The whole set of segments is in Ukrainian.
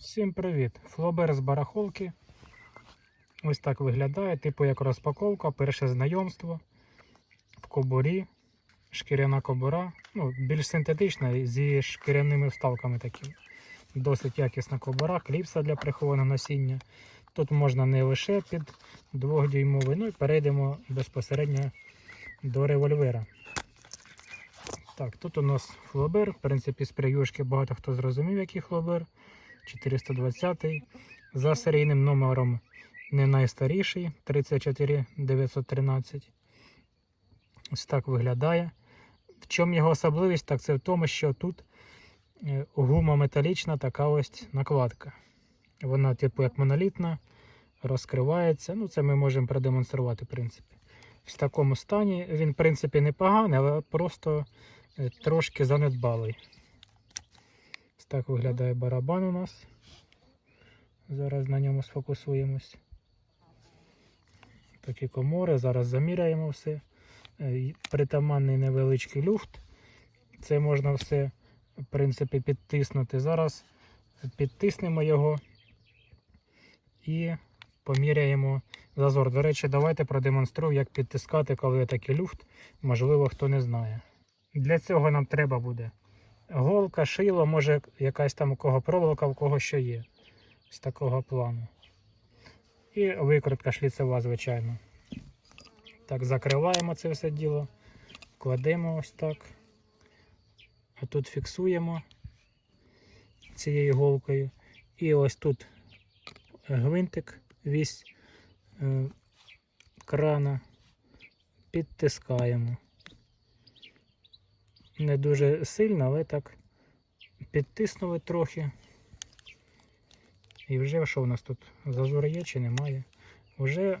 Всім привіт! Флобер з барахолки. Ось так виглядає, типу як розпаковка, перше знайомство в кобурі, шкіряна кобура, ну, більш синтетична зі шкіряними вставками такими. Досить якісна кобура, кліпса для прихованого носіння. Тут можна не лише під 2-дюймовий, ну і перейдемо безпосередньо до револьвера. Так, тут у нас флобер, в принципі, з прев'юшки багато хто зрозумів, який флобер. 420 за серійним номером не найстаріший 34913. Ось так виглядає. В чому його особливість? Так це в тому, що тут е, гума металічна така ось накладка. Вона, типу, як монолітна, розкривається. Ну, це ми можемо продемонструвати, в принципі. В такому стані він, в принципі, непоганий, але просто е, трошки занедбалий. Так виглядає барабан у нас. Зараз на ньому сфокусуємось. Такі комори. Зараз заміряємо все. Е, Притаманний невеличкий люфт. Це можна все, в принципі, підтиснути. Зараз підтиснемо його і поміряємо зазор. До речі, давайте продемонструю, як підтискати, коли такий люфт. Можливо, хто не знає. Для цього нам треба буде голка, шило, може якась там у кого проволока, у кого що є. З такого плану. І викрутка шліцева, звичайно. Так, закриваємо це все діло, кладемо ось так. А тут фіксуємо цією голкою. І ось тут гвинтик, вісь е, крана, підтискаємо не дуже сильно, але так підтиснули трохи. І вже що у нас тут? Зазор є чи немає? Вже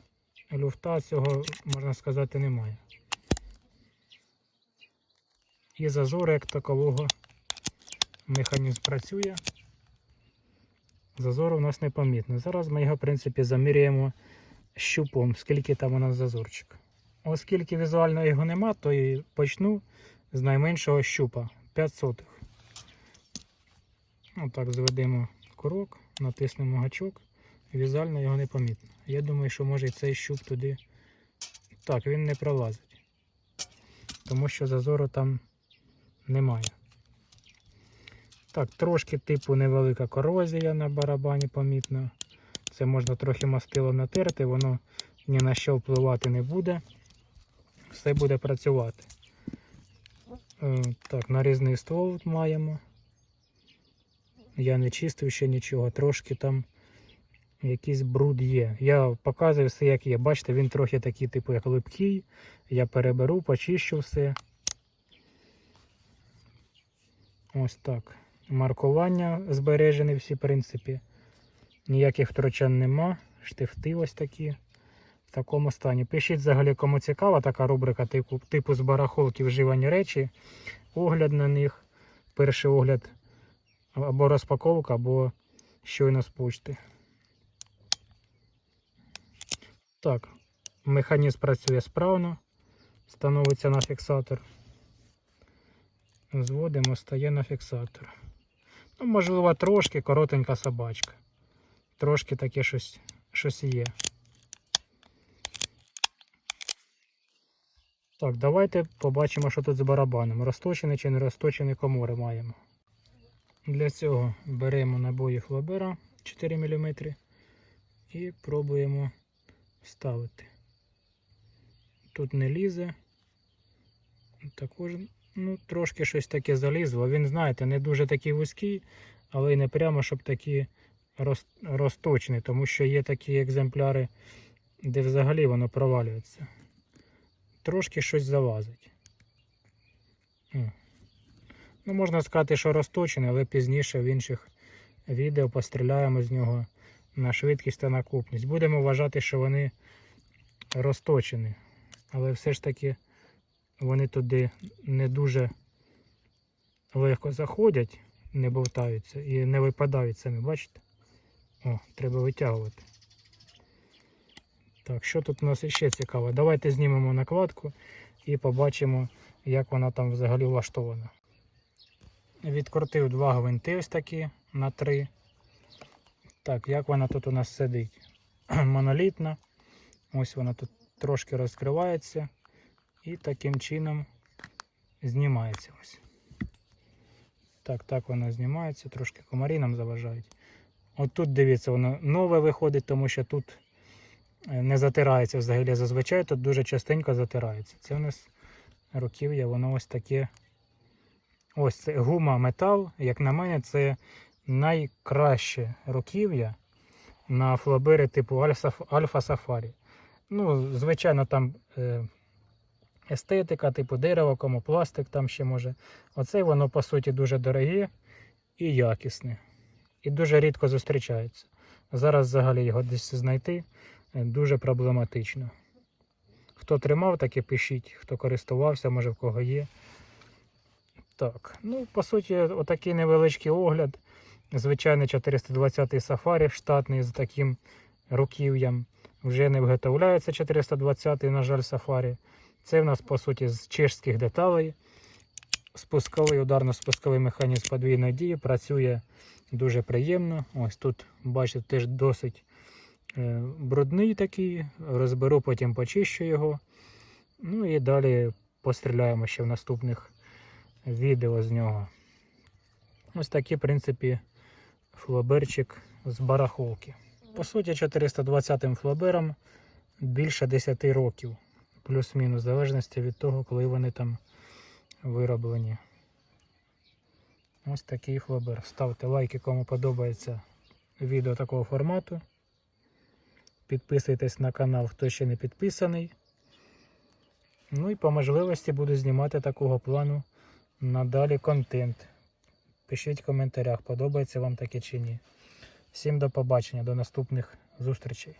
люфта цього, можна сказати, немає. І зазору як такового механізм працює. Зазору у нас непомітно. Зараз ми його, в принципі, заміряємо щупом, скільки там у нас зазорчик. Оскільки візуально його нема, то і почну з найменшого щупа 5 сотих. Отак зведемо курок, натиснемо гачок, візуально його не помітно. Я думаю, що може і цей щуп туди. Так, він не пролазить, тому що зазору там немає. Так, трошки типу невелика корозія на барабані помітна. Це можна трохи мастило натерти, воно ні на що впливати не буде. Все буде працювати. Так, нарізний ствол маємо. Я не чистив ще нічого, трошки там якийсь бруд є. Я показую все, як є. Бачите, він трохи такий, типу, як липкий. Я переберу, почищу все. Ось так. Маркування збережені всі, в принципі. Ніяких втручань нема. Штифти ось такі. В такому стані. Пишіть взагалі, кому цікава така рубрика типу, типу з барахолки вживані речі. Огляд на них. Перший огляд або розпаковка, або щойно з почти. Так, механізм працює справно, становиться на фіксатор. Зводимо, стає на фіксатор. Ну, можливо, трошки коротенька собачка. Трошки таке щось, щось є. Так, давайте побачимо, що тут з барабаном. Розточений чи не розточений комори маємо. Для цього беремо набої флабера 4 мм і пробуємо вставити. Тут не лізе. Також ну, трошки щось таке залізло. Він, знаєте, не дуже такий вузький, але й не прямо, щоб такі роз, розточені, тому що є такі екземпляри, де взагалі воно провалюється. Трошки щось залазить. Ну, можна сказати, що розточений, але пізніше в інших відео постріляємо з нього на швидкість та на купність. Будемо вважати, що вони розточені. Але все ж таки вони туди не дуже легко заходять, не болтаються і не випадають самі, бачите? О, треба витягувати. Так, що тут у нас ще цікаво? Давайте знімемо накладку і побачимо, як вона там взагалі влаштована. Відкрутив два гвинти ось такі на три. Так, як вона тут у нас сидить? Монолітна. Ось вона тут трошки розкривається і таким чином знімається ось. Так, так вона знімається, трошки комарі нам заважають. От тут дивіться, воно нове виходить, тому що тут не затирається взагалі зазвичай, тут дуже частенько затирається. Це у нас руків'я, воно ось таке. Ось це гума метал, як на мене, це найкраще руків'я на флабери типу Альфа, Сафарі. Ну, звичайно, там е, естетика, типу дерево, кому пластик там ще може. Оце воно по суті дуже дороге і якісне. І дуже рідко зустрічається. Зараз взагалі його десь знайти дуже проблематично. Хто тримав, таке пишіть, хто користувався, може в кого є. Так, ну, по суті, отакий невеличкий огляд. Звичайний 420-й сафарі штатний з таким руків'ям. Вже не виготовляється 420-й, на жаль, сафарі. Це в нас, по суті, з чешських деталей. Спусковий ударно-спусковий механізм подвійної дії працює дуже приємно. Ось тут, бачите, теж досить брудний такий. Розберу, потім почищу його. Ну і далі постріляємо ще в наступних відео з нього. Ось такий, в принципі, флоберчик з барахолки. По суті, 420-м флобером більше 10 років, плюс-мінус, в залежності від того, коли вони там вироблені. Ось такий флобер. Ставте лайки, кому подобається відео такого формату. Підписуйтесь на канал, хто ще не підписаний. Ну і по можливості буду знімати такого плану надалі контент. Пишіть в коментарях, подобається вам таке чи ні. Всім до побачення, до наступних зустрічей.